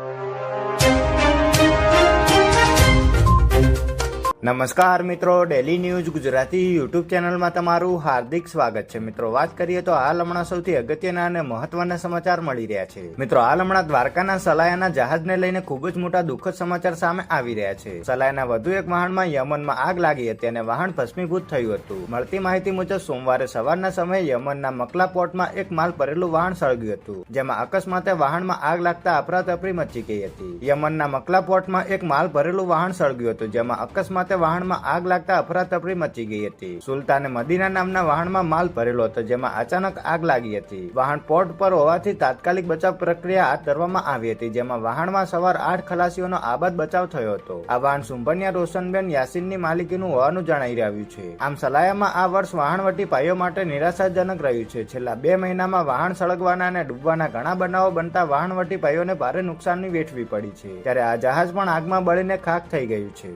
you. નમસ્કાર મિત્રો daily news Gujarati YouTube ચેનલમાં તમારું હાર્દિક સ્વાગત છે. મિત્રો, વાત કરીએ તો હાલ હમણાં સૌથી અગત્યના અને મહત્વના સમાચાર મળી રહ્યા છે. મિત્રો, હાલ હમણાં દ્વારકાના સલાયાના જહાજને લઈને ખૂબ જ મોટા દુઃખદ સમાચાર સામે આવી રહ્યા છે. સલાયાના વધુ એક વાહનમાં યમનમાં આગ લાગી હતી અને વાહન ભસ્મીભૂત થયું હતું. મળતી માહિતી મુજબ, સોમવારે સવારના સમયે યમનના મકલા પોર્ટમાં એક માલ ભરેલું વાહન સળગ્યું હતું, જેમાં અકસ્માતે વાહનમાં આગ લાગતા અફરાતફરી મચી ગઈ હતી. યમનના મકલા પોર્ટમાં એક માલ ભરેલું વાહન સળગ્યું હતું, જેમાં અકસ્માતે વાહનમાં આગ લાગતા અફરાતફરી મચી ગઈ હતી. સુલતાને મદીના નામના વાહનમાં માલ ભરેલો હતો, જેમાં અચાનક આગ લાગી હતી. વાહન પોર્ટ પર હોવાથી તાત્કાલિક બચાવ પ્રક્રિયા હાથ ધરવામાં આવી હતી, જેમાં વાહનમાં સવાર આઠ ખલાસીઓનો આબાદ બચાવ થયો હતો. આ વાહન સુંભનિયા રોશનબેન યાસીનની માલિકીનું હોવાનું જણાઈ રહ્યું છે. આમ સલાયામાં આ વર્ષ વાહનવટી ભાઈઓ માટે નિરાશાજનક રહ્યું છે. છેલ્લા બે મહિનામાં વાહન સળગવાના અને ડૂબવાના ઘણા બનાવો બનતા વાહનવટી ભાઈઓને ભારે નુકસાનની વેઠવી પડી છે. ત્યારે આ જહાજ પણ આગમાં બળીને ખાક થઈ ગયું છે.